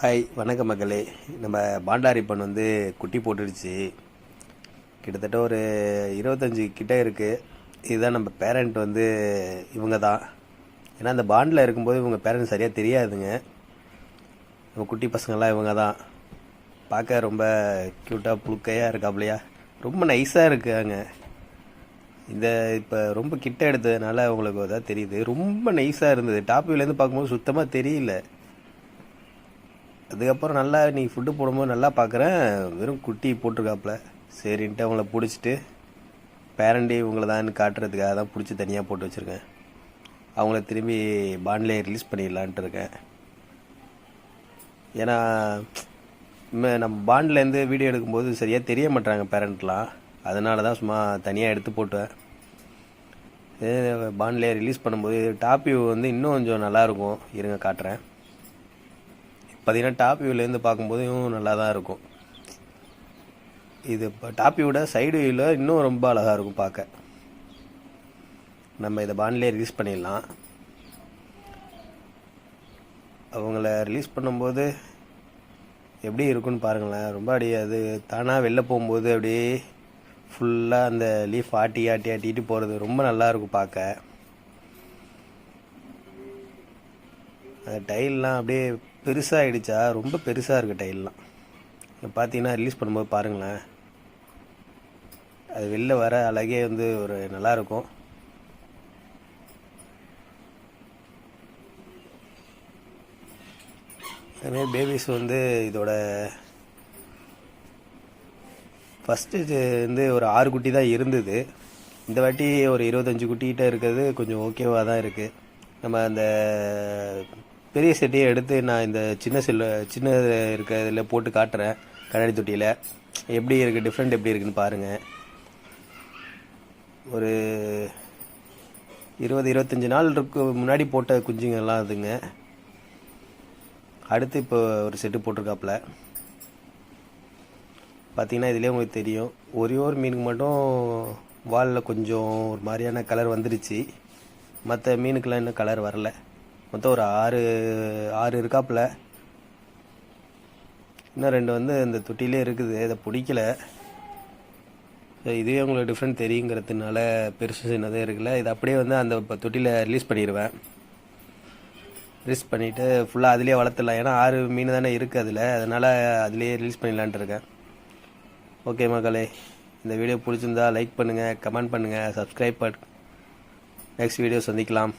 Hi வணக்கம் மக்களே. நம்ம பாண்டாரிப்பன் வந்து குட்டி போட்டுடுச்சு. கிட்டத்தட்ட ஒரு இருபத்தஞ்சி கிட்ட இருக்குது இதுதான் நம்ம பேரண்ட் வந்து இவங்க தான். ஏன்னா அந்த பாண்டில் இருக்கும்போது இவங்க பேரண்ட் சரியாக தெரியாதுங்க. நம்ம குட்டி பசங்கள்லாம் இவங்க தான். பார்க்க ரொம்ப க்யூட்டாக புழுக்கையாக இருக்காப்லையா? ரொம்ப நைஸாக இருக்காங்க. இந்த இப்போ ரொம்ப கிட்ட எடுத்ததுனால அவங்களுக்கு அதான் தெரியுது. ரொம்ப நைஸாக இருந்தது. டாப் வியூலேருந்து பார்க்கும்போது சுத்தமாக தெரியல. அதுக்கப்புறம் நல்லா நீ ஃபுட்டு போடும்போது நல்லா பார்க்குறேன் வெறும் குட்டி போட்டிருக்காப்புல. சரின்ட்டு அவங்கள பிடிச்சிட்டு பேரண்டி இவங்களை தான் காட்டுறதுக்காக தான் பிடிச்சி தனியாக போட்டு வச்சுருக்கேன். அவங்கள திரும்பி பாண்ட்லேயே ரிலீஸ் பண்ணிடலான்ட்டு இருக்கேன். ஏன்னா நம்ம பாண்ட்லேருந்து வீடியோ எடுக்கும்போது சரியாக தெரிய மாட்டாங்க பேரண்ட்லாம் அதனால தான் சும்மா தனியாக எடுத்து போட்டேன் பாண்ட்லேயே ரிலீஸ் பண்ணும்போது டாப் வியூ வந்து இன்னும் கொஞ்சம் நல்லாயிருக்கும் இருங்க காட்டுறேன். பார்த்தீங்கன்னா டாப் வியூலேருந்து பார்க்கும்போது இன்னும் நல்லா தான் இருக்கும். இது இப்போ டாப் வியூட சைடு வியூவில் இன்னும் ரொம்ப அழகாக இருக்கும் பார்க்க. நம்ம இதை பாண்டிலே ரிலீஸ் பண்ணிடலாம். அவங்கள ரிலீஸ் பண்ணும்போது எப்படி இருக்குன்னு பாருங்களேன். ரொம்ப அப்படியே அது தானாக வெளில போகும்போது அப்படியே ஃபுல்லாக அந்த லீஃப் ஆட்டி ஆட்டி ஆட்டிட்டு போகிறது ரொம்ப நல்லா இருக்கும் பார்க்க. அந்த டைல்லாம் அப்படியே பெருசாகிடுச்சா ரொம்ப பெருசாக இருக்குது டைல்லாம். பார்த்தீங்கன்னா ரிலீஸ் பண்ணும்போது பாருங்களேன். அது வெளில வர அழகே வந்து ஒரு நல்லாயிருக்கும். அதுமாரி பேபிஸ் வந்து இதோட ஃபஸ்ட்டு இது வந்து ஒரு ஆறு குட்டி தான் இருந்தது. இந்த வாட்டி ஒரு இருபத்தஞ்சி குட்டிகிட்ட இருக்கிறது கொஞ்சம் ஓகேவாக தான் இருக்குது நம்ம அந்த பெரிய செட்டையை எடுத்து நான் இந்த சின்ன செல்ல சின்ன இருக்க இதில் போட்டு காட்டுறேன் கண்ணாடி தொட்டியில். எப்படி இருக்குது டிஃப்ரெண்ட் எப்படி இருக்குன்னு பாருங்கள் ஒரு இருபது இருபத்தஞ்சி நாள் இருக்கு முன்னாடி போட்ட குஞ்சுங்கள்லாம் அதுங்க. அடுத்து இப்போ ஒரு செட்டு போட்டிருக்காப்புல. பார்த்தீங்கன்னா இதுலேயே உங்களுக்கு தெரியும். ஒரே ஒரு மீனுக்கு மட்டும் வாலில் கொஞ்சம் ஒரு மாதிரியான கலர் வந்துடுச்சு மற்ற மீனுக்கெல்லாம் இன்னும் கலர் வரல. மொத்தம் ஒரு ஆறு ஆறு இருக்காப்புல. இன்னும் ரெண்டு வந்து இந்த தொட்டிலே இருக்குது இதை பிடிக்கல. ஸோ இதுவே உங்களுக்கு டிஃப்ரெண்ட் தெரியுங்கிறதுனால பெருசு சின்னதே இருக்குல்ல. இது அப்படியே வந்து அந்த தொட்டியில் ரிலீஸ் பண்ணிடுவேன் ரிலீஸ் பண்ணிவிட்டு ஃபுல்லாக அதிலே வளர்த்துடலாம். ஏன்னா ஆறு மீன் தானே இருக்குது அதில். அதனால் அதிலே ரிலீஸ் பண்ணிடலான்ட்டு இருக்கேன். ஓகே மக்களே. இந்த வீடியோ பிடிச்சிருந்தா லைக் பண்ணுங்கள் கமெண்ட் பண்ணுங்கள் சப்ஸ்கிரைப் பண்ணு நெக்ஸ்ட் வீடியோ சந்திக்கலாம்.